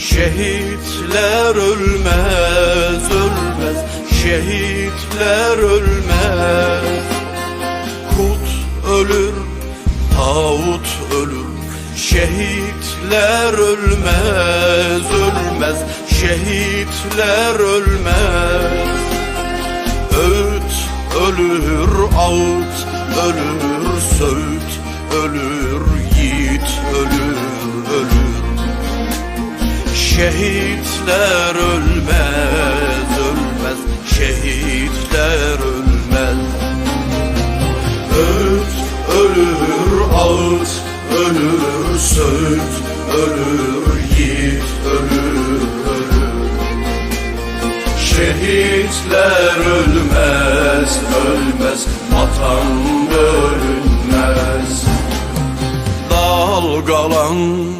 Şehitler ölmez, ölmez. Şehitler ölmez. Kut ölür, tağut ölür. Şehitler ölmez, ölmez. Şehitler ölmez. Öğüt ölür, ağıt ölür. Söğüt ölür, yiğit ölür, ölür Şehitler ölmez, ölmez. Şehitler ölmez. Öğüt ölür, ağıt ölür Söğüt ölür, yiğit ölür, ölür. Şehitler ölmez, ölmez. Vatan bölünmez. Dalgalan, dalgalan Al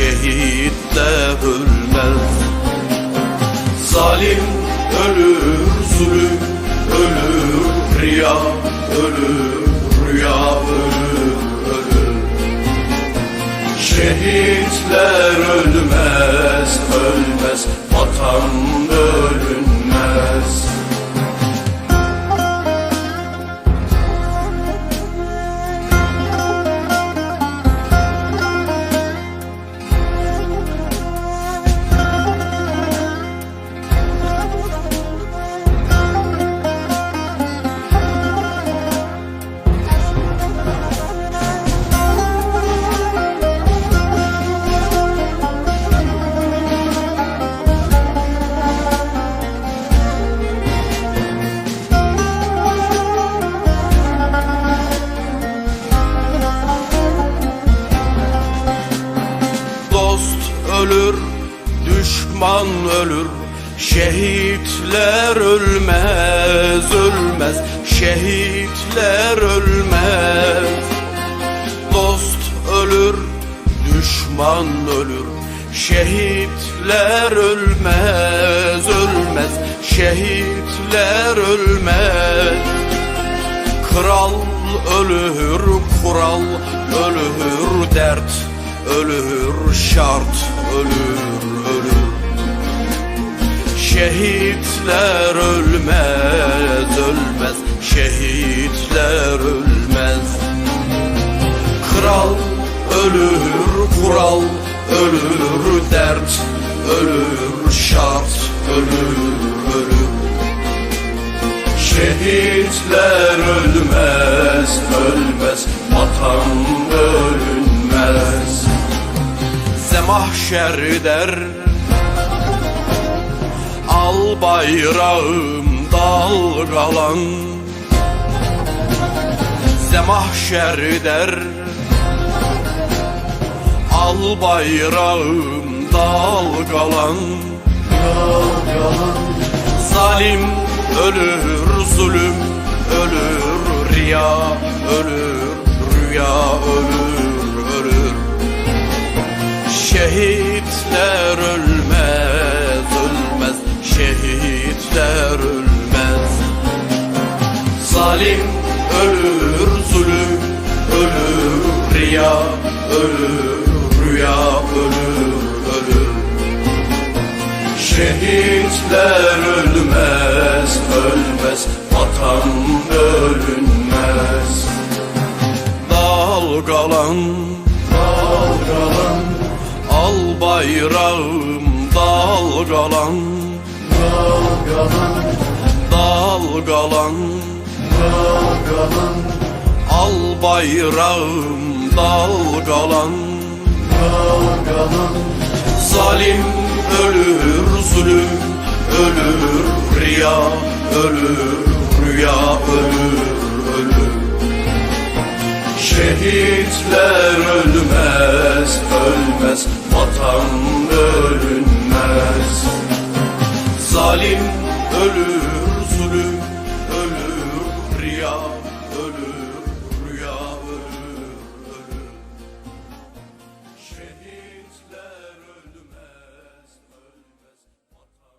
Şehitler ölmez Zalim ölür, zulüm ölür Riya ölür, rüya ölür, ölür. Şehitler ölmez, ölmez Vatan bölünmez düşman ölür Şehitler ölmez, ölmez. Şehitler ölmez. Dost ölür, düşman ölür. Şehitler ölmez, ölmez. Şehitler ölmez. Kral ölür, kural ölür, dert ölür, şart ölür. Şehitler ölmez, ölmez, şehitler ölmez. Kral ölür, kural ölür, dert ölür, şart ölür, ölür. Şehitler ölmez, ölmez, vatan bölünmez. Zemahşer der, al bayrağım dalgalan. Zemahşer der, al bayrağım dalgalan. Zalim ölür, zulüm ölür, riya ölür, rüya ölür, Zalim ölür, zulüm ölür, riya ölür, rüya ölür, ölür. Şehitler ölmez, ölmez, vatan bölünmez. Dalgalan, dalgalan, al bayrağım dalgalan, dalgalan, dalgalan, dalgalan, al bayrağım dalgalan, dalgalan. Zalim ölür, zulüm ölür, riya ölür, rüya ölür, ölür. Şehitler ölmez, ölmez Vatan bölünmez Zalim ölür ölür